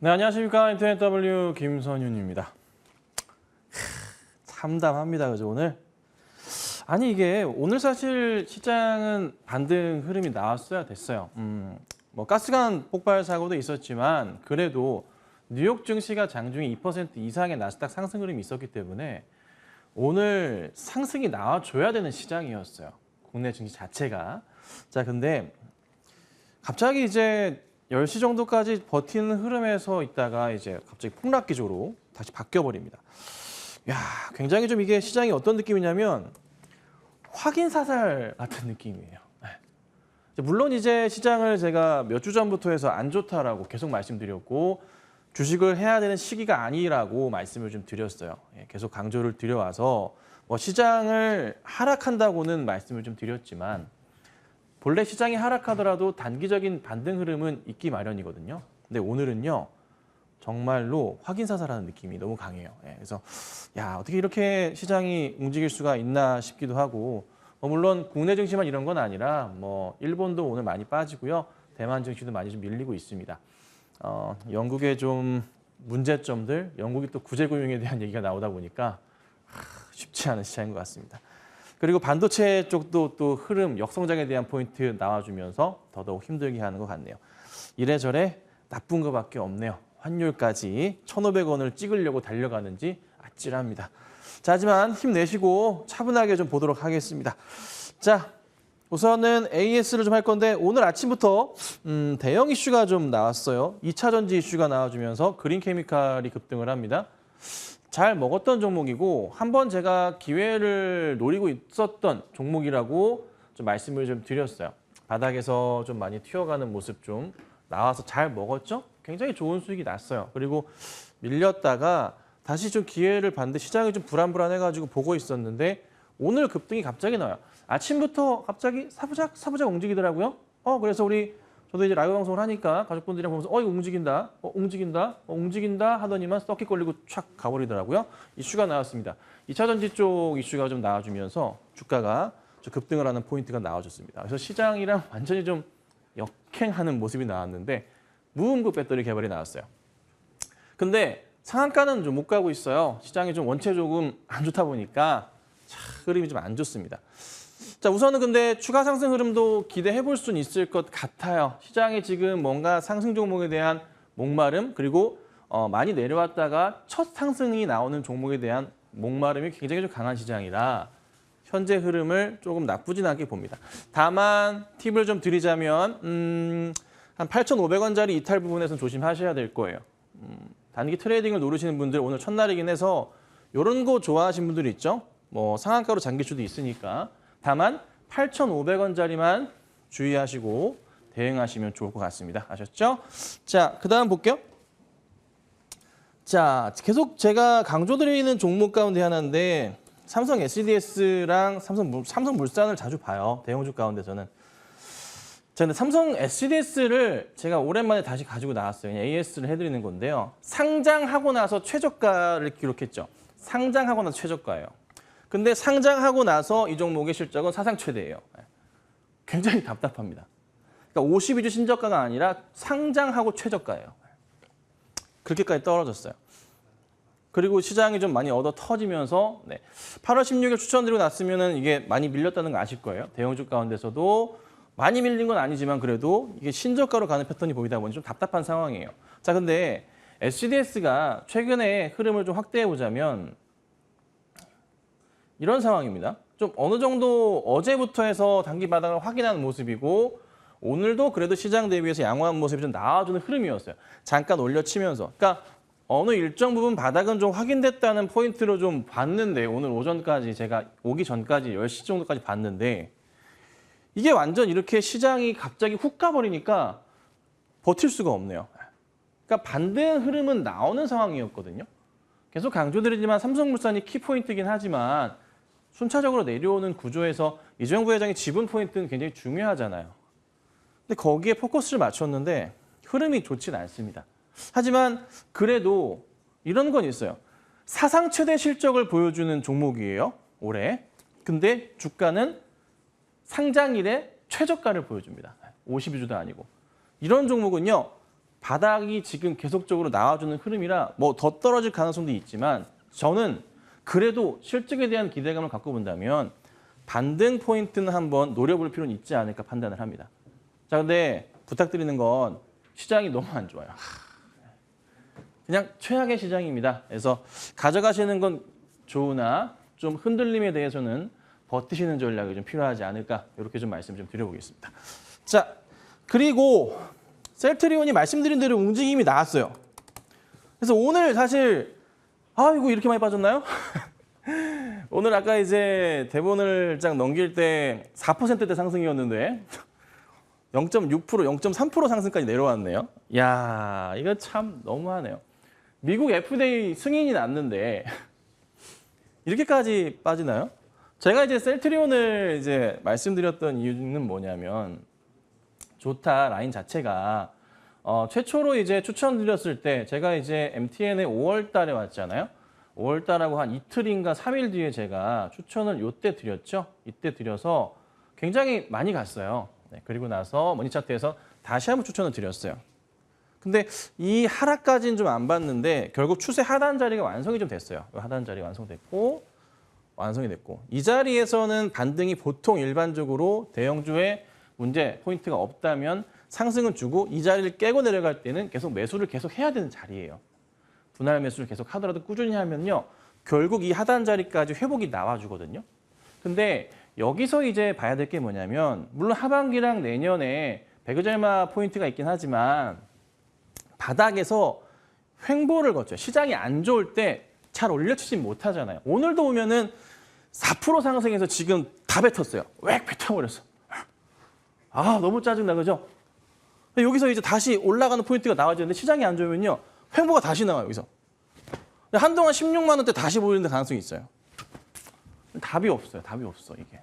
네, 안녕하십니까. 인터넷 W 김선윤입니다. 참담합니다, 그죠, 오늘? 아니, 이게 오늘 사실 시장은 반등 흐름이 나왔어야 됐어요. 음, 뭐, 가스관 폭발 사고도 있었지만, 그래도 뉴욕 증시가 장중에 2% 이상의 나스닥 상승 흐름이 있었기 때문에 오늘 상승이 나와줘야 되는 시장이었어요. 국내 증시 자체가. 자, 근데 갑자기 이제 10시 정도까지 버티는 흐름에서 있다가 이제 갑자기 폭락 기조로 다시 바뀌어 버립니다. 야, 굉장히 좀 이게 시장이 어떤 느낌이냐면 확인 사살 같은 느낌이에요. 네. 물론 이제 시장을 제가 몇 주 전부터 해서 안 좋다라고 계속 말씀드렸고 주식을 해야 되는 시기가 아니라고 말씀을 좀 드렸어요. 예, 계속 강조를 드려와서 뭐 시장을 하락한다고는 말씀을 좀 드렸지만 본래 시장이 하락하더라도 단기적인 반등 흐름은 있기 마련이거든요. 근데 오늘은요. 정말로 확인 사살하는 느낌이 너무 강해요. 예, 그래서 야 어떻게 이렇게 시장이 움직일 수가 있나 싶기도 하고 뭐 물론 국내 증시만 이런 건 아니라 뭐 일본도 오늘 많이 빠지고요. 대만 증시도 많이 좀 밀리고 있습니다. 어, 영국의 좀 문제점들, 영국이 또 구제금융에 대한 얘기가 나오다 보니까 하, 쉽지 않은 시장인 것 같습니다. 그리고 반도체 쪽도 또 흐름, 역성장에 대한 포인트 나와주면서 더더욱 힘들게 하는 것 같네요. 이래저래 나쁜 것밖에 없네요. 환율까지 1,500원을 찍으려고 달려가는지 아찔합니다. 자, 하지만 힘내시고 차분하게 좀 보도록 하겠습니다. 자, 우선은 AS를 좀 할 건데 오늘 아침부터 음, 대형 이슈가 좀 나왔어요. 2차 전지 이슈가 나와주면서 그린 케미칼이 급등을 합니다. 잘 먹었던 종목이고 한 번 제가 기회를 노리고 있었던 종목이라고 좀 말씀을 좀 드렸어요. 바닥에서 좀 많이 튀어가는 모습 좀 나와서 잘 먹었죠? 굉장히 좋은 수익이 났어요. 그리고 밀렸다가 다시 좀 기회를 봤는데 시장이 좀 불안불안해가지고 보고 있었는데 오늘 급등이 갑자기 나와요. 아침부터 갑자기 사부작 사부작 움직이더라고요. 어 그래서 우리 저도 이제 라이브 방송을 하니까 가족분들이랑 보면서 어 이거 움직인다, 어 움직인다, 어 움직인다 하더니만 썩기 걸리고 촥 가버리더라고요. 이슈가 나왔습니다. 2차 전지 쪽 이슈가 좀 나와주면서 주가가 좀 급등을 하는 포인트가 나와줬습니다. 그래서 시장이랑 완전히 좀 역행하는 모습이 나왔는데 무음급 배터리 개발이 나왔어요. 근데 상한가는 좀 못 가고 있어요. 시장이 좀 원체 조금 안 좋다 보니까 차, 흐름이 좀 안 좋습니다. 자, 우선은 근데 추가 상승 흐름도 기대해 볼 수는 있을 것 같아요. 시장이 지금 뭔가 상승 종목에 대한 목마름 그리고 어, 많이 내려왔다가 첫 상승이 나오는 종목에 대한 목마름이 굉장히 좀 강한 시장이라 현재 흐름을 조금 나쁘진 않게 봅니다. 다만 팁을 좀 드리자면 음, 한 8,500원짜리 이탈 부분에서는 조심하셔야 될 거예요. 음, 단기 트레이딩을 노리시는 분들 오늘 첫날이긴 해서 이런 거 좋아하시는 분들 있죠? 뭐 상한가로 잠길 수도 있으니까 다만 8,500원짜리만 주의하시고 대응하시면 좋을 것 같습니다. 아셨죠? 자, 그 다음 볼게요. 자, 계속 제가 강조드리는 종목 가운데 하나인데 삼성 SDS랑 삼성 삼성 물산을 자주 봐요. 대형주 가운데서는. 자, 근데 삼성 SDS를 제가 오랜만에 다시 가지고 나왔어요. 그냥 AS를 해드리는 건데요. 상장하고 나서 최저가를 기록했죠. 상장하고 나서 최저가예요. 근데 상장하고 나서 이 종목의 실적은 사상 최대예요. 굉장히 답답합니다. 그러니까 52주 신저가가 아니라 상장하고 최저가예요. 그렇게까지 떨어졌어요. 그리고 시장이 좀 많이 얻어 터지면서 네. 8월 16일 추천드리고 났으면 이게 많이 밀렸다는 거 아실 거예요. 대형주 가운데서도 많이 밀린 건 아니지만 그래도 이게 신저가로 가는 패턴이 보이다 보니 좀 답답한 상황이에요. 자, 근데 SDS가 최근에 흐름을 좀 확대해 보자면 이런 상황입니다. 좀 어느 정도 어제부터 해서 단기 바닥을 확인하는 모습이고 오늘도 그래도 시장 대비해서 양호한 모습이 좀 나와주는 흐름이었어요. 잠깐 올려치면서. 그러니까 어느 일정 부분 바닥은 좀 확인됐다는 포인트로 좀 봤는데 오늘 오전까지 제가 오기 전까지 10시 정도까지 봤는데 이게 완전 이렇게 시장이 갑자기 훅 가버리니까 버틸 수가 없네요. 그러니까 반대 흐름은 나오는 상황이었거든요. 계속 강조드리지만 삼성물산이 키포인트긴 하지만 순차적으로 내려오는 구조에서 이정부 회장의 지분 포인트는 굉장히 중요하잖아요. 근데 거기에 포커스를 맞췄는데 흐름이 좋진 않습니다. 하지만 그래도 이런 건 있어요. 사상 최대 실적을 보여주는 종목이에요. 올해. 근데 주가는 상장일에 최저가를 보여줍니다. 52주도 아니고. 이런 종목은요. 바닥이 지금 계속적으로 나와주는 흐름이라 뭐 더 떨어질 가능성도 있지만 저는 그래도 실적에 대한 기대감을 갖고 본다면 반등 포인트는 한번 노려볼 필요는 있지 않을까 판단을 합니다. 자, 근데 부탁드리는 건 시장이 너무 안 좋아요. 그냥 최악의 시장입니다. 그래서 가져가시는 건 좋으나 좀 흔들림에 대해서는 버티시는 전략이 좀 필요하지 않을까 이렇게 좀 말씀 좀 드려보겠습니다. 자, 그리고 셀트리온이 말씀드린 대로 움직임이 나왔어요. 그래서 오늘 사실 아 이거 이렇게 많이 빠졌나요? 오늘 아까 이제 대본을 쫙 넘길 때 4%대 상승이었는데 0.6% 0.3% 상승까지 내려왔네요. 야 이거 참 너무하네요. 미국 FDA 승인이 났는데 이렇게까지 빠지나요? 제가 이제 셀트리온을 이제 말씀드렸던 이유는 뭐냐면 좋다 라인 자체가 어, 최초로 이제 추천드렸을 때 제가 이제 MTN에 5월 달에 왔잖아요. 5월 달하고 한 이틀인가 3일 뒤에 제가 추천을 요때 드렸죠. 이때 드려서 굉장히 많이 갔어요. 네, 그리고 나서 머니 차트에서 다시 한번 추천을 드렸어요. 근데 이 하락까지는 좀 안 봤는데 결국 추세 하단 자리가 완성이 좀 됐어요. 이 하단 자리 완성됐고 완성이 됐고 이 자리에서는 반등이 보통 일반적으로 대형주에 문제 포인트가 없다면 상승은 주고 이 자리를 깨고 내려갈 때는 계속 매수를 계속 해야 되는 자리예요. 분할 매수를 계속 하더라도 꾸준히 하면요. 결국 이 하단 자리까지 회복이 나와주거든요. 근데 여기서 이제 봐야 될 게 뭐냐면 물론 하반기랑 내년에 배그절마 포인트가 있긴 하지만 바닥에서 횡보를 거쳐요. 시장이 안 좋을 때 잘 올려치지 못하잖아요. 오늘도 보면은 4% 상승해서 지금 다 뱉었어요. 웩 뱉어버렸어. 아 너무 짜증나 그죠? 여기서 이제 다시 올라가는 포인트가 나와야 되는데 시장이 안 좋으면요 횡보가 다시 나와요 여기서. 한동안 16만 원대 다시 보이는 가능성이 있어요. 답이 없어요. 답이 없어 이게.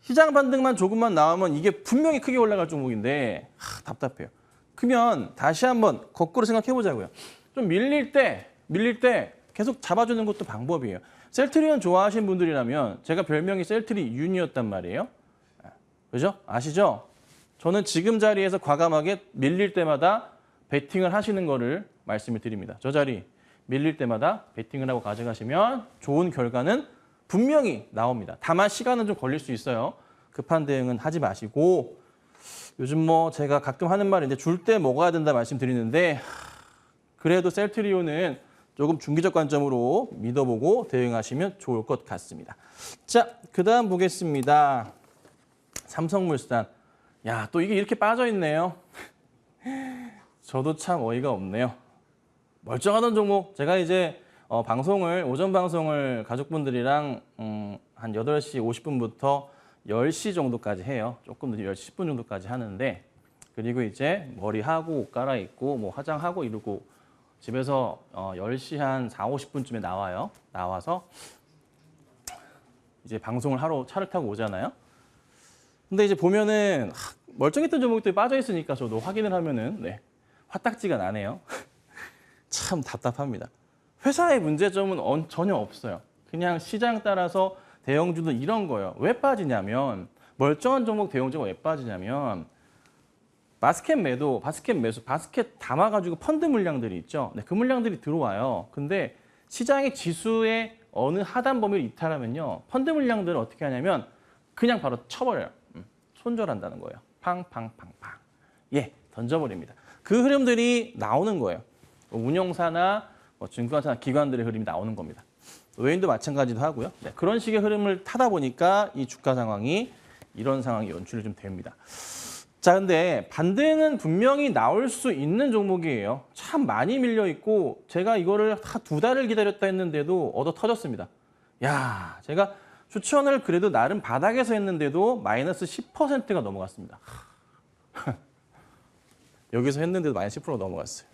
시장 반등만 조금만 나오면 이게 분명히 크게 올라갈 종목인데 하, 답답해요. 그러면 다시 한번 거꾸로 생각해 보자고요. 좀 밀릴 때 밀릴 때 계속 잡아주는 것도 방법이에요. 셀트리온 좋아하시는 분들이라면 제가 별명이 셀트리 윤이었단 말이에요. 그죠? 아시죠? 저는 지금 자리에서 과감하게 밀릴 때마다 베팅을 하시는 거를 말씀을 드립니다. 저 자리 밀릴 때마다 베팅을 하고 가져가시면 좋은 결과는 분명히 나옵니다. 다만 시간은 좀 걸릴 수 있어요. 급한 대응은 하지 마시고 요즘 뭐 제가 가끔 하는 말인데 줄 때 먹어야 된다 말씀드리는데 그래도 셀트리온은 조금 중기적 관점으로 믿어보고 대응하시면 좋을 것 같습니다. 자, 그 다음 보겠습니다. 삼성물산. 야, 또 이게 이렇게 빠져 있네요. 저도 참 어이가 없네요. 멀쩡하던 종목 제가 이제 어, 방송을 오전 방송을 가족분들이랑 음, 한 8시 50분부터 10시 정도까지 해요. 조금 늦은 10시 10분 정도까지 하는데 그리고 이제 머리하고 옷 갈아입고 뭐 화장하고 이러고 집에서 어, 10시 한 4, 50분쯤에 나와요. 나와서 이제 방송을 하러 차를 타고 오잖아요. 근데 이제 보면은 하, 멀쩡했던 종목들이 빠져 있으니까 저도 확인을 하면은 네, 화딱지가 나네요. 참 답답합니다. 회사의 문제점은 언- 전혀 없어요. 그냥 시장 따라서 대형주도 이런 거예요. 왜 빠지냐면 멀쩡한 종목 대형주가 왜 빠지냐면 바스켓 매도, 바스켓 매수, 바스켓 담아가지고 펀드 물량들이 있죠. 네, 그 물량들이 들어와요. 근데 시장의 지수의 어느 하단 범위를 이탈하면요. 펀드 물량들을 어떻게 하냐면 그냥 바로 쳐버려요. 음, 손절한다는 거예요. 팡팡팡팡. 예, 던져버립니다. 그 흐름들이 나오는 거예요. 뭐 운용사나 뭐 증권사나 기관들의 흐름이 나오는 겁니다. 외인도 마찬가지도 하고요. 네, 그런 식의 흐름을 타다 보니까 이 주가 상황이 이런 상황이 연출이 좀 됩니다. 자, 근데 반대는 분명히 나올 수 있는 종목이에요. 참 많이 밀려 있고 제가 이거를 한두 달을 기다렸다 했는데도 얻어 터졌습니다. 야, 제가 추천을 그래도 나름 바닥에서 했는데도 마이너스 10%가 넘어갔습니다. 여기서 했는데도 마이너스 10% 넘어갔어요.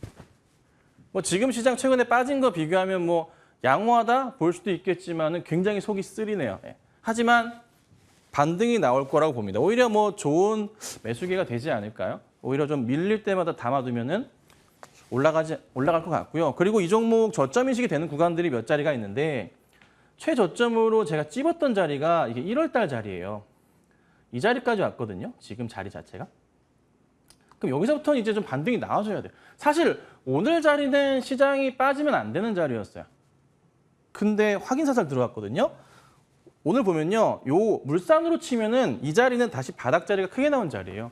뭐 지금 시장 최근에 빠진 거 비교하면 뭐 양호하다 볼 수도 있겠지만은 굉장히 속이 쓰리네요. 예. 하지만 반등이 나올 거라고 봅니다. 오히려 뭐 좋은 매수기가 되지 않을까요? 오히려 좀 밀릴 때마다 담아두면은 올라가지 올라갈 것 같고요. 그리고 이 종목 저점 인식이 되는 구간들이 몇 자리가 있는데 최저점으로 제가 찝었던 자리가 이게 1월 달 자리예요. 이 자리까지 왔거든요. 지금 자리 자체가. 그럼 여기서부터는 이제 좀 반등이 나와줘야 돼요. 사실 오늘 자리는 시장이 빠지면 안 되는 자리였어요. 근데 확인 사살 들어갔거든요. 오늘 보면요. 요 물산으로 치면은 이 자리는 다시 바닥 자리가 크게 나온 자리예요.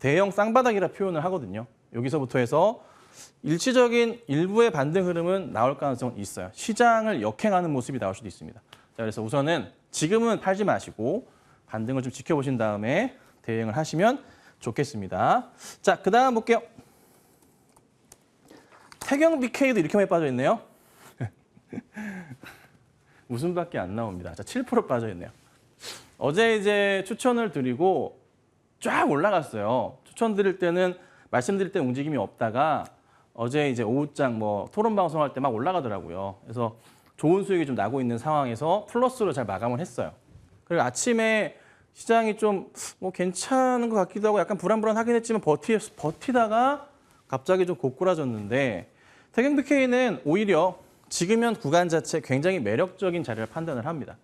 대형 쌍바닥이라 표현을 하거든요. 여기서부터 해서 일시적인 일부의 반등 흐름은 나올 가능성은 있어요. 시장을 역행하는 모습이 나올 수도 있습니다. 자, 그래서 우선은 지금은 팔지 마시고 반등을 좀 지켜보신 다음에 대응을 하시면 좋겠습니다. 자, 그 다음 볼게요. 태경 BK도 이렇게 많이 빠져 있네요. 웃음밖에 안 나옵니다. 자, 7% 빠져 있네요. 어제 이제 추천을 드리고 쫙 올라갔어요. 추천 드릴 때는 말씀드릴 때 움직임이 없다가 어제 이제 오후장 뭐 토론 방송할 때 막 올라가더라고요. 그래서 좋은 수익이 좀 나고 있는 상황에서 플러스로 잘 마감을 했어요. 그리고 아침에 시장이 좀 뭐 괜찮은 것 같기도 하고 약간 불안불안하긴 했지만 버티, 버티다가 갑자기 좀 고꾸라졌는데 태경 BK는 오히려 지금 현 구간 자체 굉장히 매력적인 자리를 판단을 합니다.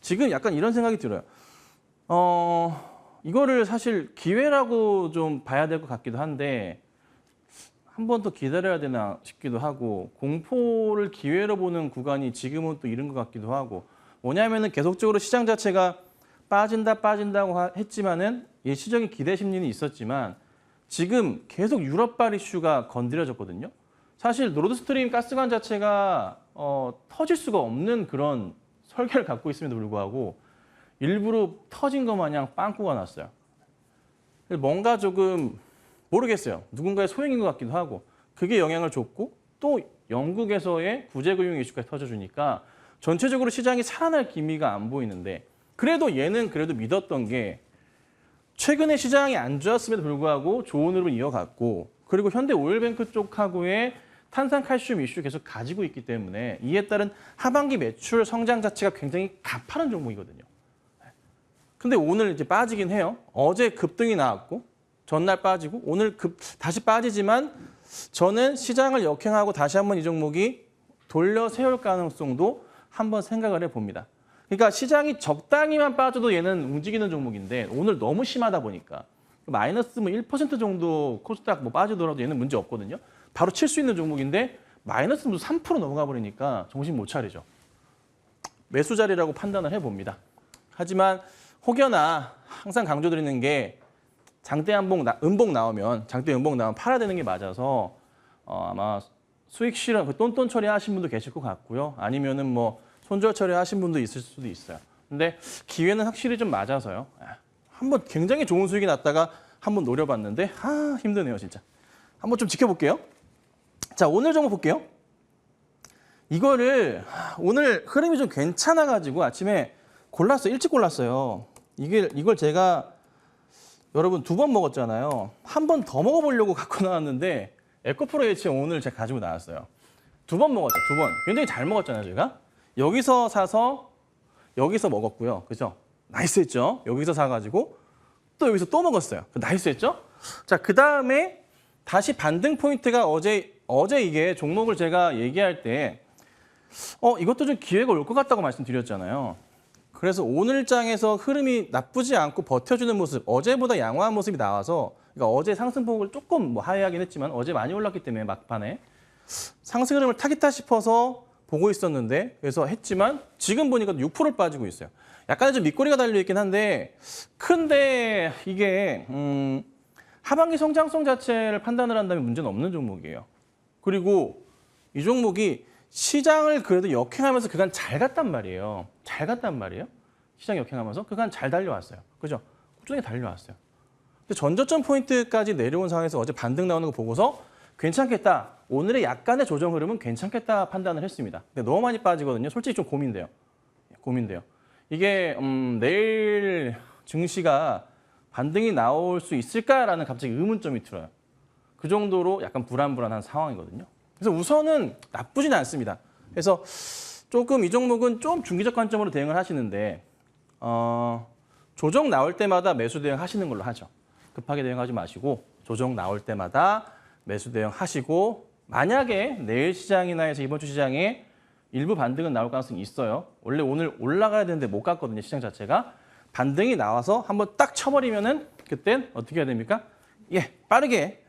지금 약간 이런 생각이 들어요. 어, 이거를 사실 기회라고 좀 봐야 될 것 같기도 한데 한 번 더 기다려야 되나 싶기도 하고 공포를 기회로 보는 구간이 지금은 또 이른 것 같기도 하고 뭐냐면은 계속적으로 시장 자체가 빠진다 빠진다고 하- 했지만은 일시적인 기대 심리는 있었지만 지금 계속 유럽발 이슈가 건드려졌거든요. 사실 노르드스트림 가스관 자체가 어, 터질 수가 없는 그런 설계를 갖고 있음에도 불구하고 일부러 터진 것 마냥 빵꾸가 났어요. 뭔가 조금 모르겠어요. 누군가의 소행인 것 같기도 하고 그게 영향을 줬고 또 영국에서의 구제금융 이슈가 터져주니까 전체적으로 시장이 살아날 기미가 안 보이는데 그래도 얘는 그래도 믿었던 게 최근에 시장이 안 좋았음에도 불구하고 좋은 흐름을 이어갔고 그리고 현대 오일뱅크 쪽하고의 탄산 칼슘 이슈 계속 가지고 있기 때문에 이에 따른 하반기 매출 성장 자체가 굉장히 가파른 종목이거든요. 근데 오늘 이제 빠지긴 해요. 어제 급등이 나왔고 전날 빠지고 오늘 급 다시 빠지지만 저는 시장을 역행하고 다시 한번 이 종목이 돌려 세울 가능성도 한번 생각을 해봅니다. 그러니까 시장이 적당히만 빠져도 얘는 움직이는 종목인데 오늘 너무 심하다 보니까 마이너스 뭐 1% 정도 코스닥 뭐 빠지더라도 얘는 문제 없거든요. 바로 칠 수 있는 종목인데 마이너스 무슨 3% 넘어가 버리니까 정신 못 차리죠. 매수 자리라고 판단을 해봅니다. 하지만 혹여나 항상 강조드리는 게 장대 나- 음봉 나오면 장대 음봉 나오면 팔아야 되는 게 맞아서 어, 아마 수익 실현 그 똔똔 처리 하신 분도 계실 것 같고요. 아니면은 뭐 손절 처리 하신 분도 있을 수도 있어요. 근데 기회는 확실히 좀 맞아서요. 아, 한번 굉장히 좋은 수익이 났다가 한번 노려봤는데 아 힘드네요 진짜. 한번 좀 지켜볼게요. 자 오늘 종목 볼게요. 이거를 하, 오늘 흐름이 좀 괜찮아가지고 아침에 골랐어요. 일찍 골랐어요. 이게 이걸 제가 여러분 두 번 먹었잖아요. 한 번 더 먹어보려고 갖고 나왔는데 에코프로 H 오늘 제가 가지고 나왔어요. 두 번 먹었죠. 두 번. 굉장히 잘 먹었잖아요, 제가. 여기서 사서 여기서 먹었고요. 그죠? 나이스했죠? 여기서 사가지고 또 여기서 또 먹었어요. 나이스했죠? 자, 그 다음에 다시 반등 포인트가 어제 어제 이게 종목을 제가 얘기할 때 어, 이것도 좀 기회가 올 것 같다고 말씀드렸잖아요. 그래서 오늘 장에서 흐름이 나쁘지 않고 버텨주는 모습, 어제보다 양호한 모습이 나와서 그러니까 어제 상승폭을 조금 뭐 하회하긴 했지만 어제 많이 올랐기 때문에 막판에 상승 흐름을 타깃다 싶어서 보고 있었는데 그래서 했지만 지금 보니까 6%를 빠지고 있어요. 약간의 좀 밑꼬리가 달려 있긴 한데 큰데 이게 음, 하반기 성장성 자체를 판단을 한다면 문제는 없는 종목이에요. 그리고 이 종목이 시장을 그래도 역행하면서 그간 잘 갔단 말이에요. 잘 갔단 말이에요. 시장 역행하면서 그간 잘 달려왔어요. 그죠? 꾸준히 달려왔어요. 근데 전저점 포인트까지 내려온 상황에서 어제 반등 나오는 거 보고서 괜찮겠다. 오늘의 약간의 조정 흐름은 괜찮겠다 판단을 했습니다. 근데 너무 많이 빠지거든요. 솔직히 좀 고민돼요. 고민돼요. 이게 음, 내일 증시가 반등이 나올 수 있을까라는 갑자기 의문점이 들어요. 그 정도로 약간 불안불안한 상황이거든요. 그래서 우선은 나쁘진 않습니다. 그래서 조금 이 종목은 좀 중기적 관점으로 대응을 하시는데 어, 조정 나올 때마다 매수 대응하시는 걸로 하죠. 급하게 대응하지 마시고 조정 나올 때마다 매수 대응하시고 만약에 내일 시장이나 해서 이번 주 시장에 일부 반등은 나올 가능성이 있어요. 원래 오늘 올라가야 되는데 못 갔거든요. 시장 자체가 반등이 나와서 한번 딱 쳐버리면은 그땐 어떻게 해야 됩니까? 예, 빠르게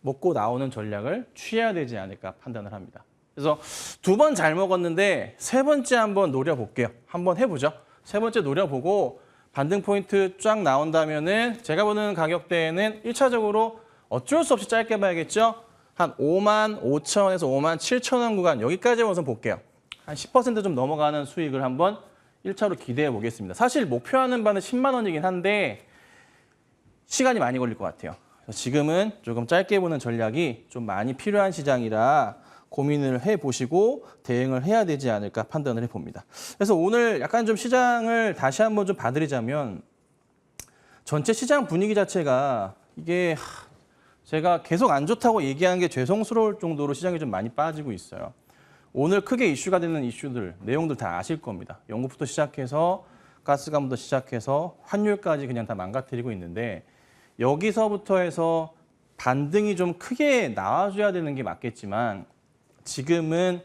먹고 나오는 전략을 취해야 되지 않을까 판단을 합니다. 그래서 두 번 잘 먹었는데 세 번째 한번 노려볼게요. 한번 해보죠. 세 번째 노려보고 반등 포인트 쫙 나온다면은 제가 보는 가격대에는 일차적으로 어쩔 수 없이 짧게 봐야겠죠. 한 5만 5천 원에서 5만 7천 원 구간 여기까지 우선 볼게요. 한 10%좀 넘어가는 수익을 한번 1차로 기대해 보겠습니다. 사실 목표하는 바는 10만 원이긴 한데 시간이 많이 걸릴 것 같아요. 지금은 조금 짧게 보는 전략이 좀 많이 필요한 시장이라 고민을 해 보시고 대응을 해야 되지 않을까 판단을 해 봅니다. 그래서 오늘 약간 좀 시장을 다시 한번 좀 봐드리자면 전체 시장 분위기 자체가 이게 하, 제가 계속 안 좋다고 얘기하는 게 죄송스러울 정도로 시장이 좀 많이 빠지고 있어요. 오늘 크게 이슈가 되는 이슈들, 내용들 다 아실 겁니다. 연구부터 시작해서 가스감부터 시작해서 환율까지 그냥 다 망가뜨리고 있는데 여기서부터 해서 반등이 좀 크게 나와줘야 되는 게 맞겠지만 지금은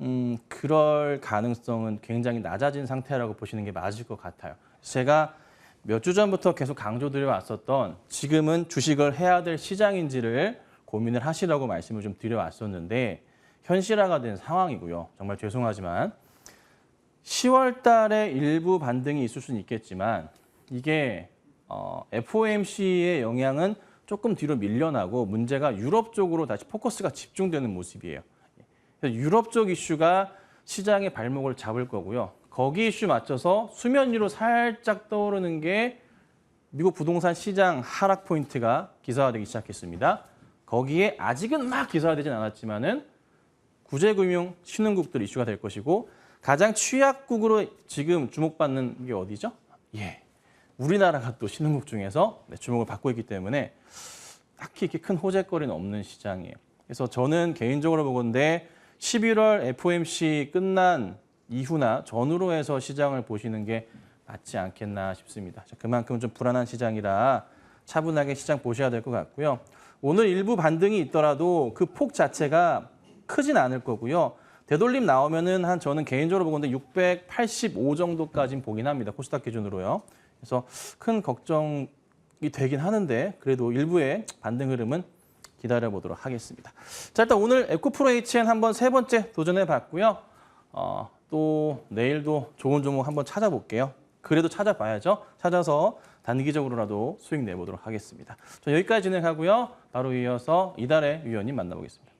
음, 그럴 가능성은 굉장히 낮아진 상태라고 보시는 게 맞을 것 같아요. 제가 몇 주 전부터 계속 강조드려 왔었던 지금은 주식을 해야 될 시장인지를 고민을 하시라고 말씀을 좀 드려 왔었는데 현실화가 된 상황이고요. 정말 죄송하지만 10월 달에 일부 반등이 있을 수는 있겠지만 이게 어, FOMC의 영향은 조금 뒤로 밀려나고 문제가 유럽 쪽으로 다시 포커스가 집중되는 모습이에요. 유럽 쪽 이슈가 시장의 발목을 잡을 거고요. 거기 이슈 맞춰서 수면 위로 살짝 떠오르는 게 미국 부동산 시장 하락 포인트가 기사화되기 시작했습니다. 거기에 아직은 막 기사화되진 않았지만은 구제금융 신흥국들 이슈가 될 것이고 가장 취약국으로 지금 주목받는 게 어디죠? 예, 우리나라가 또 신흥국 중에서 네, 주목을 받고 있기 때문에 딱히 이렇게 큰 호재거리는 없는 시장이에요. 그래서 저는 개인적으로 보건데 11월 FOMC 끝난 이후나 전후로 해서 시장을 보시는 게 맞지 않겠나 싶습니다. 자, 그만큼 좀 불안한 시장이라 차분하게 시장 보셔야 될 것 같고요. 오늘 일부 반등이 있더라도 그 폭 자체가 크진 않을 거고요. 되돌림 나오면은 한 저는 개인적으로 보건데 685 정도까지는 보긴 합니다. 코스닥 기준으로요. 그래서 큰 걱정이 되긴 하는데 그래도 일부의 반등 흐름은 기다려 보도록 하겠습니다. 자 일단 오늘 에코프로 HN 한번 세 번째 도전해 봤고요. 어, 또 내일도 좋은 종목 한번 찾아볼게요. 그래도 찾아봐야죠. 찾아서 단기적으로라도 수익 내보도록 하겠습니다. 자, 여기까지 진행하고요. 바로 이어서 이달의 위원님 만나보겠습니다.